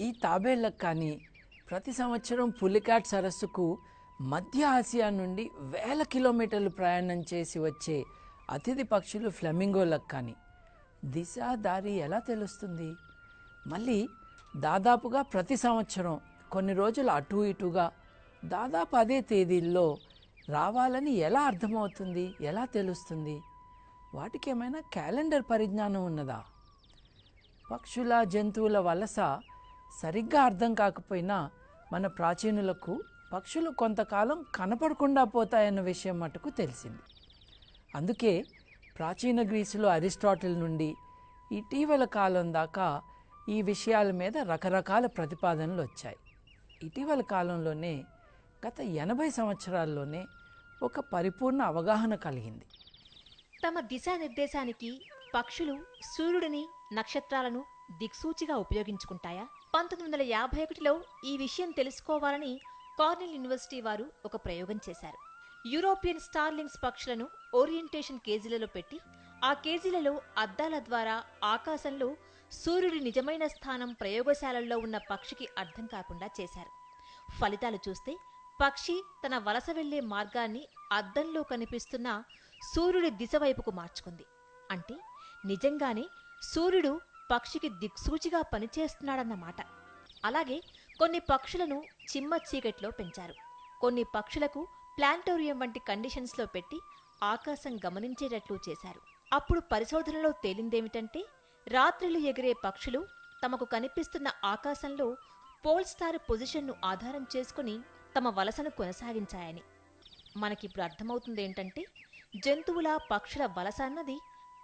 ఈ తాబేళ్ళకు కానీ ప్రతి సంవత్సరం పులికాట్ సరస్సుకు మధ్య ఆసియా నుండి వేల కిలోమీటర్లు ప్రయాణం చేసి వచ్చే అతిథి పక్షులు ఫ్లెమింగోలకు కానీ. దిశ దారి ఎలా తెలుస్తుంది? మళ్ళీ దాదాపుగా ప్రతి సంవత్సరం కొన్ని రోజులు అటు ఇటుగా దాదాపు అదే తేదీల్లో రావాలని ఎలా అర్థమవుతుంది? ఎలా తెలుస్తుంది? వాటికి ఏమైనా క్యాలెండర్ పరిజ్ఞానం ఉన్నదా? పక్షుల జంతువుల వలస సరిగ్గా అర్థం కాకపోయినా మన ప్రాచీనులకు పక్షులు కొంతకాలం కనపడకుండా పోతాయన్న విషయం మటుకు తెలిసింది. అందుకే ప్రాచీన గ్రీసులో అరిస్టాటిల్ నుండి ఇటీవల కాలం దాకా ఈ విషయాల మీద రకరకాల ప్రతిపాదనలు వచ్చాయి. ఇటీవల కాలంలోనే గత ఎనభై సంవత్సరాల్లోనే ఒక పరిపూర్ణ అవగాహన కలిగింది. తమ దిశానిర్దేశానికి పక్షులు సూర్యుడిని నక్షత్రాలను దిక్సూచిగా ఉపయోగించుకుంటాయా? పంతొమ్మిది వందల యాభై ఒకటిలో ఈ విషయం తెలుసుకోవాలని కార్నెల్ యూనివర్సిటీ వారు ఒక ప్రయోగం చేశారు. యూరోపియన్ స్టార్లింగ్స్ పక్షులను ఓరియంటేషన్ కేజీలలో పెట్టి ఆ కేజీలలో అద్దాల ద్వారా ఆకాశంలో సూర్యుడి నిజమైన స్థానం ప్రయోగశాలల్లో ఉన్న పక్షికి అర్థం కాకుండా చేశారు. ఫలితాలు చూస్తే పక్షి తన వలస వెళ్ళే మార్గాన్ని అద్దంలో కనిపిస్తున్న సూర్యుడి దిశ వైపుకు మార్చుకుంది. అంటే నిజంగానే సూర్యుడు పక్షికి దిక్సూచిగా పనిచేస్తున్నాడన్నమాట. అలాగే కొన్ని పక్షులను చిమ్మ చీకట్లో పెంచారు. కొన్ని పక్షులకు ప్లాంటోరియం వంటి కండిషన్స్లో పెట్టి ఆకాశం గమనించేటట్లు చేశారు. అప్పుడు పరిశోధనలో తేలిందేమిటంటే రాత్రిలు ఎగిరే పక్షులు తమకు కనిపిస్తున్న ఆకాశంలో పోల్ స్టార్ పొజిషన్ను ఆధారం చేసుకుని తమ వలసను కొనసాగించాయని. మనకిప్పుడు అర్థమవుతుంది ఏంటంటే జంతువుల పక్షుల వలస అన్నది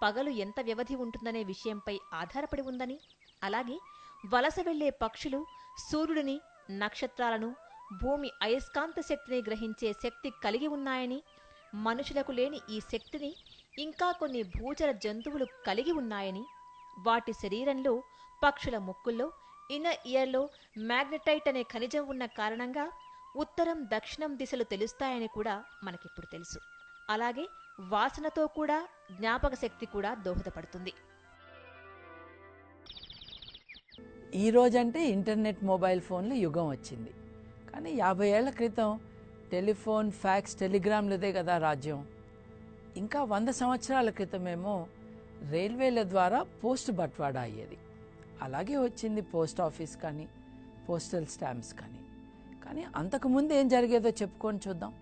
పగలు ఎంత వ్యవధి ఉంటుందనే విషయంపై ఆధారపడి ఉందని? అలాగే వలస వెళ్ళే పక్షులు సూర్యుడిని నక్షత్రాలను భూమి అయస్కాంత శక్తిని గ్రహించే శక్తి కలిగి ఉన్నాయని మనుషులకు లేని ఈ శక్తిని ఇంకా కొన్ని భూచర జంతువులు కలిగి ఉన్నాయని వాటి శరీరంలో పక్షుల ముక్కుల్లో ఇన్నర్ ఇయర్లో మ్యాగ్నెటైట్ అనే ఖనిజం ఉన్న కారణంగా ఉత్తరం దక్షిణం దిశలు తెలుస్తాయని కూడా మనకిప్పుడు తెలుసు. అలాగే వాసనతో కూడా జ్ఞాపక శక్తి కూడా దోహదపడుతుంది. ఈ రోజంటే ఇంటర్నెట్ మొబైల్ ఫోన్ల యుగం వచ్చింది. కానీ యాభై ఏళ్ళ క్రితం టెలిఫోన్ ఫ్యాక్స్ టెలిగ్రామ్లదే కదా రాజ్యం. ఇంకా వంద సంవత్సరాల క్రితమేమో రైల్వేల ద్వారా పోస్ట్ బట్వాడా అయ్యేది. అలాగే వచ్చింది పోస్ట్ ఆఫీస్ కానీ పోస్టల్ స్టాంప్స్ కానీ. కానీ అంతకుముందు ఏం జరిగేదో చెప్పుకొని చూద్దాం.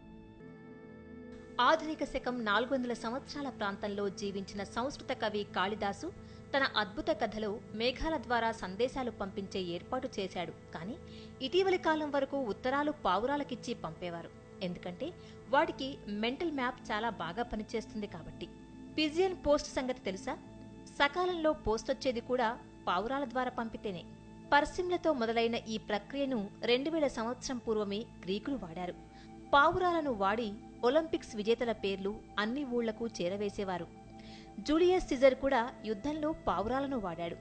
ఆధునిక శకం నాలుగు వందల సంవత్సరాల ప్రాంతంలో జీవించిన సంస్కృత కవి కాళిదాసు తన అద్భుత కథలో మేఘాల ద్వారా సందేశాలు పంపించే ఏర్పాటు చేశాడు. కానీ ఇటీవలి కాలం వరకు ఉత్తరాలు పావురాలకిచ్చి పంపేవారు. ఎందుకంటే వాటికి మెంటల్ మ్యాప్ చాలా బాగా పనిచేస్తుంది కాబట్టి. పిజియన్ పోస్ట్ సంగతి తెలుసా? సకాలంలో పోస్ట్ వచ్చేది కూడా పావురాల ద్వారా పంపితేనే. పర్సిమ్లతో మొదలైన ఈ ప్రక్రియను రెండు వేల సంవత్సరం పూర్వమే గ్రీకులు వాడారు. పావురాలను వాడి ఒలింపిక్స్ విజేతల పేర్లు అన్ని ఊళ్ళకు చేరవేసేవారు. జూలియస్ సిజర్ కూడా యుద్ధంలో పావురాలను వాడాడు.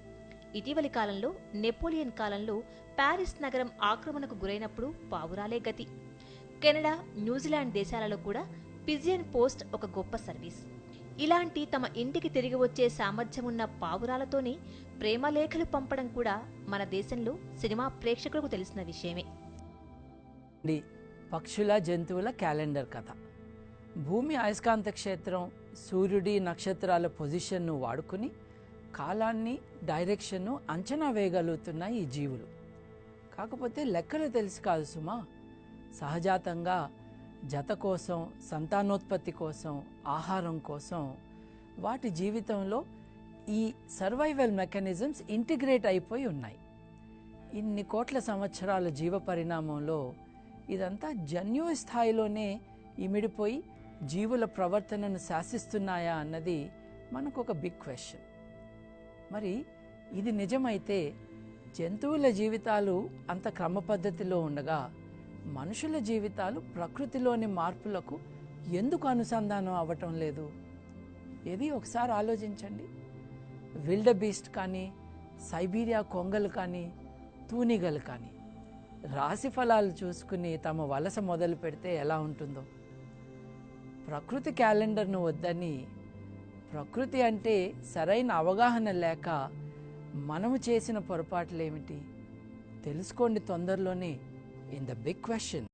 ఇటీవలి కాలంలో నెపోలియన్ కాలంలో ప్యారిస్ నగరం ఆక్రమణకు గురైనప్పుడు పావురాలే గతి. కెనడా న్యూజిలాండ్ దేశాలలో కూడా పిజియన్ పోస్ట్ ఒక గొప్ప సర్వీస్. ఇలాంటి తమ ఇంటికి తిరిగి వచ్చే సామర్థ్యం ఉన్న పావురాలతోనే ప్రేమలేఖలు పంపడం కూడా మన దేశంలో సినిమా ప్రేక్షకులకు తెలిసిన విషయమే. పక్షుల జంతువుల క్యాలెండర్ కథ. భూమి అయస్కాంత క్షేత్రం సూర్యుడి నక్షత్రాల పొజిషన్ను వాడుకుని కాలాన్ని డైరెక్షన్ను అంచనా వేయగలుగుతున్నాయి ఈ జీవులు. కాకపోతే లెక్కలు తెలిసి కాదు సుమా. సహజాతంగా జత కోసం సంతానోత్పత్తి కోసం ఆహారం కోసం వాటి జీవితంలో ఈ సర్వైవల్ మెకానిజమ్స్ ఇంటిగ్రేట్ అయిపోయి ఉన్నాయి. ఇన్ని కోట్ల సంవత్సరాల జీవ పరిణామంలో ఇదంతా జన్యు స్థాయిలోనే ఇమిడిపోయి జీవుల ప్రవర్తనను శాసిస్తున్నాయా అన్నది మనకు ఒక బిగ్ క్వశ్చన్ మరి ఇది నిజమైతే జంతువుల జీవితాలు అంత క్రమ పద్ధతిలో ఉండగా మనుషుల జీవితాలు ప్రకృతిలోని మార్పులకు ఎందుకు అనుసంధానం అవ్వటం లేదు? ఏది ఒకసారి ఆలోచించండి. విల్డ బీస్ట్ కానీ సైబీరియా కొంగలు కానీ తూనిగలు కానీ. రాశి ఫలాలు చూసుకుని తమ వలస మొదలు పెడితే ఎలా ఉంటుందో. ప్రకృతి క్యాలెండర్ను వద్దని ప్రకృతి అంటే సరైన అవగాహన లేక మనము చేసిన పొరపాట్లు ఏమిటి తెలుసుకోండి తొందరలోనే. In the big question